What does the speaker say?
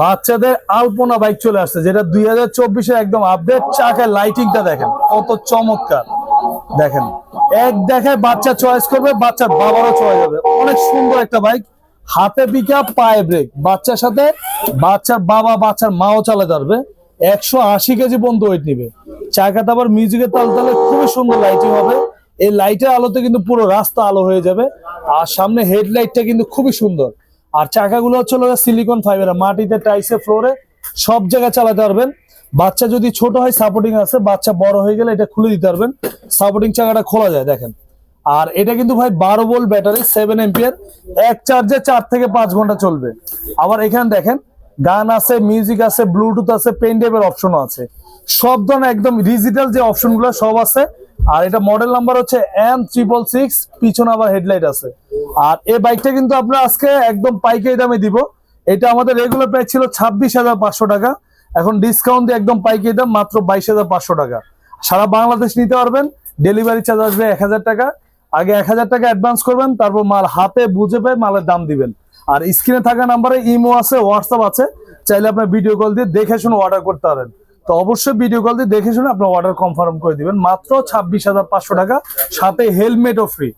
বাচ্চাদের আলপনা বাইক চলে আসছে, যেটা দুই হাজার চব্বিশে একদম আপডেট চাকায় লাইটিংটা দেখেন, কত চমৎকার। দেখেন, এক দেখায় বাচ্চা চয়েস করবে, বাচ্চার বাবারও চয়েস হবে। অনেক সুন্দর একটা বাইক হাতে পিকা পায়ে ব্রেক বাচ্চার সাথে বাচ্চার বাবা, বাচ্চার মাও চালাতে পারবে। একশো আশি কেজি পর্যন্ত ওয়েট নিবে। চাকাটা আবার মিউজিকের তাল তালে খুবই সুন্দর লাইটিং হবে। এই লাইটের আলোতে কিন্তু পুরো রাস্তা আলো হয়ে যাবে। আর সামনে হেডলাইটটা কিন্তু খুবই সুন্দর। আর চাকাগুলো হচ্ছে সিলিকন ফাইবার মাটিতে টাইসে ফ্লোরে সব জায়গায় চালাতে পারবেন। বাচ্চা যদি ছোট হয় সাপোর্টিং আছে, বাচ্চা বড় হয়ে গেলে এটা খুলে দিতে পারবেন। সাপোর্টিং চাকাটা খোলা যায়, দেখেন। আর এটা কিন্তু ভাই বারো ভোল্ট ব্যাটারি সেভেন এম্পিয়ার এক চার্জে চার থেকে পাঁচ ঘণ্টা চলবে। আবার এখানে দেখেন, গান আছে মিউজিক আছে ব্লুটুথ আছে পেন ড্রাইভের অপশনও আছে। সব ধরনের একদম ডিজিটাল যে অপশনগুলো সব আছে আর এটা মডেল নাম্বার হচ্ছে এম ট্রিপল সিক্স পিছনে আবার হেডলাইট আছে। আর এই বাইকটা কিন্তু আপনার আজকে একদম পাইকারি দামে দিব। এটা আমাদের রেগুলার প্রাইস ছিল ছাব্বিশ হাজার পাঁচশো টাকা। এখন ডিসকাউন্ট দিয়ে একদম পাইকারি দাম মাত্র বাইশ হাজার পাঁচশো টাকা। সারা বাংলাদেশ নিতে পারবেন। ডেলিভারি চার্জ আসবে এক হাজার টাকা। আগে এক হাজার টাকা অ্যাডভান্স করবেন, তারপর মাল হাতে বুঝে পেয়ে মালের দাম দিবেন। আর স্ক্রিনে থাকা নাম্বারে ইমো আছে হোয়াটসঅ্যাপ আছে। চাইলে আপনার ভিডিও কল দিয়ে দেখে শুনে অর্ডার করতে পারেন। তো অবশ্যই ভিডিও কল দিয়ে দেখে শুনে আপনার অর্ডার কনফার্ম করে দিবেন। মাত্র ছাব্বিশ হাজার পাঁচশো টাকা, সাথে হেলমেটও ফ্রি